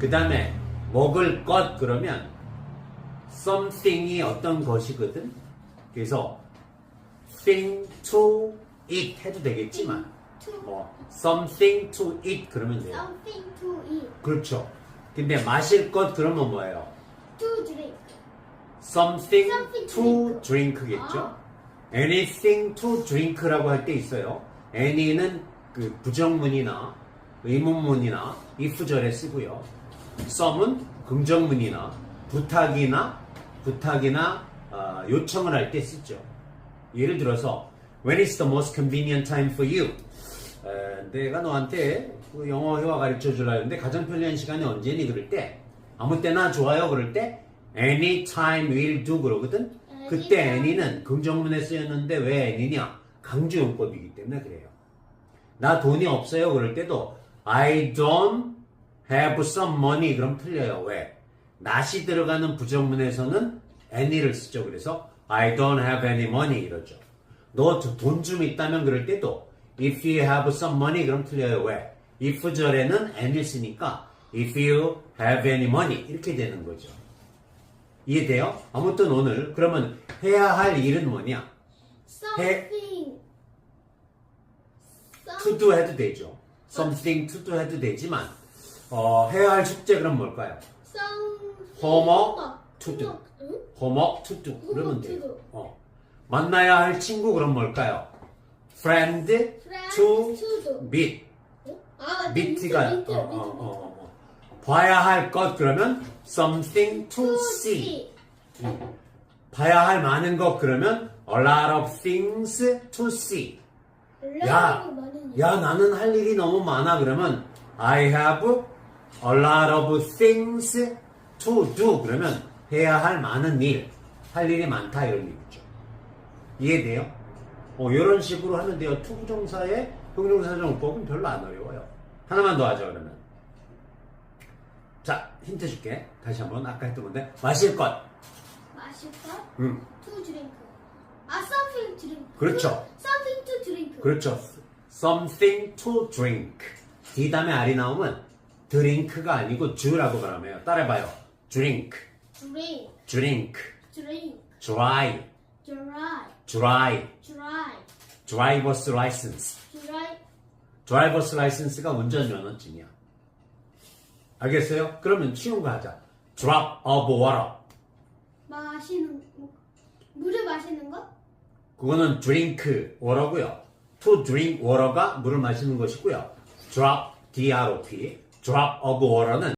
그 다음에 먹을 것 그러면 something이 어떤 것이거든. 그래서 thing to eat 해도 되겠지만 뭐 something to eat 그러면 돼요. something to eat. 그렇죠. 근데 마실 것 그러면 뭐예요? To drink. something, Something to to drink겠죠. 아. anything to drink라고 할 때 있어요. any는 그 부정문이나 의문문이나 if절에 쓰고요. Some은 긍정문이나 부탁이나 부탁이나 어, 요청을 할 때 쓰죠. 예를 들어서 When is the most convenient time for you? 에, 내가 너한테 그 영어 회화 가르쳐 주라 했는데 가장 편리한 시간이 언제니? 그럴 때 아무 때나 좋아요 그럴 때 anytime will do 그러거든. 그때 any는 긍정문에 쓰였는데 왜 any냐? 강조용법이기 때문에 그래요. 나 돈이 없어요 그럴 때도 I don't have some money 그럼 틀려요. 왜? not이 들어가는 부정문에서는 any를 쓰죠. 그래서 I don't have any money 이러죠. 너 돈 좀 있다면 그럴 때도 if you have some money 그럼 틀려요. 왜? if 절에는 any를 쓰니까 if you have any money 이렇게 되는 거죠. 이해돼요? 아무튼 오늘 그러면 해야 할 일은 뭐냐? Something. to do 해도 되죠. something to do 해도 되지만 어, 해야 할 숙제 그럼 뭘까요? 응? homework to do 그러면 돼요. 어. 만나야 할 친구 그럼 뭘까요? friend to meet 응? 아, meet가 미트, 어, 어, 어, 어, 어. 봐야 할 것 그러면 something to see see. 봐야 할 많은 것 그러면 a lot of things to see 야. 야, 나는 할 일이 너무 많아. 그러면 I have a lot of things to do. 그러면 해야 할 많은 일, 할 일이 많다 이런 얘기죠. 이해돼요? 어, 이런 식으로 하면 돼요. 투부정사의 형용사정법은 별로 안 어려워요. 하나만 더 하죠, 그러면. 자, 힌트 줄게. 다시 한번 아까 했던 건데 마실 것. 마실 것? 음, To drink. 아, something to drink. 그렇죠. Something to drink. 그렇죠. something to drink. D 다음에 R이 나오면 drink가 아니고 주라고 말하면 따라해봐요. drink, Drink. drink, Drink. dry, Dry. dry, Dry. driver's license. Dry. driver's license가 운전 면허증이야. 알겠어요? 그러면 쉬운 거 하자. drop of water. 마시는 물을 마시는 것? 그거는 drink water고요. to drink water가 물을 마시는 것이고요. drop, D-R-O-P, drop of water는